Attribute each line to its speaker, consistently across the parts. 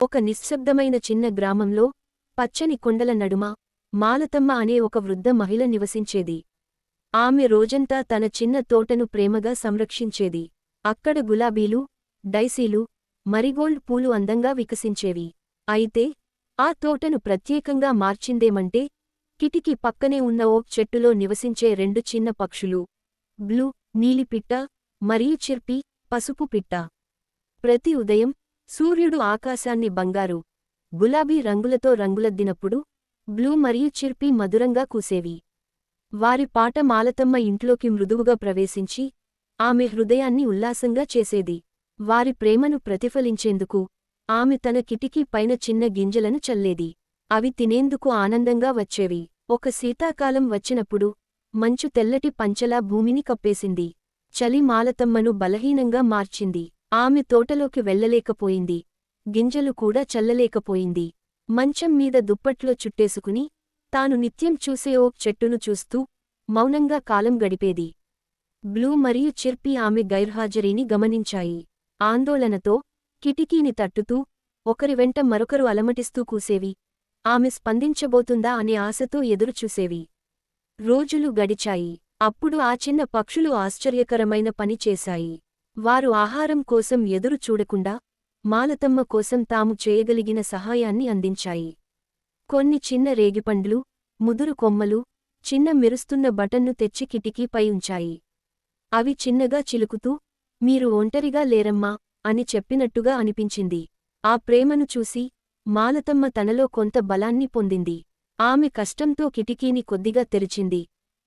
Speaker 1: ఒక నిశ్శబ్దమైన చిన్న గ్రామంలో పచ్చని కొండల నడుమ మాలతమ్మ అనే ఒక వృద్ధ మహిళ నివసించేది. ఆమె రోజంతా తన చిన్న తోటను ప్రేమగా సంరక్షించేది. అక్కడ గులాబీలు డైసీలు మరిగోల్డ్ పూలు అందంగా వికసించేవి. అయితే ఆ తోటను ప్రత్యేకంగా మార్చిందేమంటే కిటికీ పక్కనే ఉన్న ఓక్ చెట్టులో నివసించే రెండు చిన్న పక్షులు బ్లూ నీలిపిట్ట మరియు చిర్పి పసుపు పిట్ట. ప్రతి ఉదయం సూర్యుడు ఆకాశాన్ని బంగారు గులాబీ రంగులతో రంగులద్దినప్పుడు బ్లూ మరియు చిర్పి మధురంగా కూసేవి. వారి పాట మాలతమ్మ ఇంట్లోకి మృదువుగా ప్రవేశించి ఆమె హృదయాన్ని ఉల్లాసంగా చేసేది. వారి ప్రేమను ప్రతిఫలించేందుకు ఆమె తన కిటికీ పైన చిన్న గింజలను చల్లేది. అవి తినేందుకు ఆనందంగా వచ్చేవి. ఒక శీతాకాలం వచ్చినప్పుడు మంచు తెల్లటి పంచలా భూమిని కప్పేసింది. చలి మాలతమ్మను బలహీనంగా మార్చింది. ఆమె తోటలోకి వెళ్ళలేకపోయింది గింజలు కూడా చల్లలేకపోయింది. మంచం మీద దుప్పట్లో చుట్టేసుకుని తాను నిత్యం చూసే ఓ చెట్టును చూస్తూ మౌనంగా కాలం గడిపేది. బ్లూ మరియు చిర్పి ఆమె గైర్హాజరీని గమనించాయి. ఆందోళనతో కిటికీని తట్టుతూ ఒకరి వెంట మరొకరు అలమటిస్తూ కూసేవి. ఆమె స్పందించబోతుందా అనే ఆశతో ఎదురుచూసేవి. రోజులు గడిచాయి. అప్పుడు ఆ చిన్న పక్షులు ఆశ్చర్యకరమైన పని చేశాయి. వారు ఆహారం కోసం ఎదురు చూడకుండా మాలతమ్మ కోసం తాము చేయగలిగిన సహాయాన్ని అందించాయి. కొన్ని చిన్న రేగిపండ్లు ముదురు కొమ్మలు చిన్న మెరుస్తున్న బటన్ను తెచ్చి కిటికీపై ఉంచాయి. అవి చిన్నగా చిలుకుతూ మీరు ఒంటరిగా లేరమ్మా అని చెప్పినట్టుగా అనిపించింది. ఆ ప్రేమను చూసి మాలతమ్మ తనలో కొంత బలాన్ని పొందింది. ఆమె కష్టంతో కిటికీని కొద్దిగా తెరిచింది.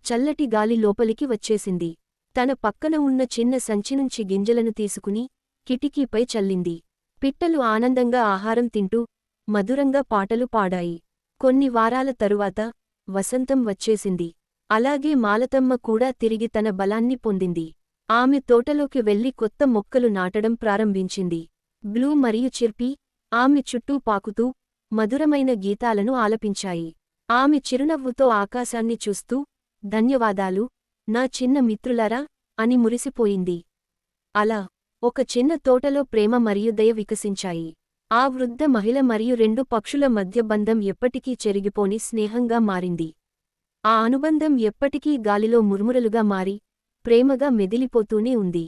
Speaker 1: చల్లటి గాలి లోపలికి వచ్చేసింది. తన పక్కన ఉన్న చిన్న సంచినుంచి గింజలను తీసుకుని కిటికీపై చల్లింది. పిట్టలు ఆనందంగా ఆహారం తింటూ మధురంగా పాటలు పాడాయి. కొన్ని వారాల తరువాత వసంతం వచ్చేసింది. అలాగే మాలతమ్మ కూడా తిరిగి తన బలాన్ని పొందింది. ఆమె తోటలోకి వెళ్ళి కొత్త మొక్కలు నాటడం ప్రారంభించింది. బ్లూ మరియు చిర్పి ఆమె చుట్టూ పాకుతూ మధురమైన గీతాలను ఆలపించాయి. ఆమె చిరునవ్వుతో ఆకాశాన్ని చూస్తూ ధన్యవాదాలు నా చిన్న మిత్రులరా అని మురిసిపోయింది. అలా ఒక చిన్న తోటలో ప్రేమ మరియు దయ వికసించాయి. ఆ వృద్ధ మహిళ మరియు రెండు పక్షుల మధ్య బంధం ఎప్పటికీ చెరిగిపోని స్నేహంగా మారింది. ఆ అనుబంధం ఎప్పటికీ గాలిలో ముర్మురలుగా మారి ప్రేమగా మెదిలిపోతూనే ఉంది.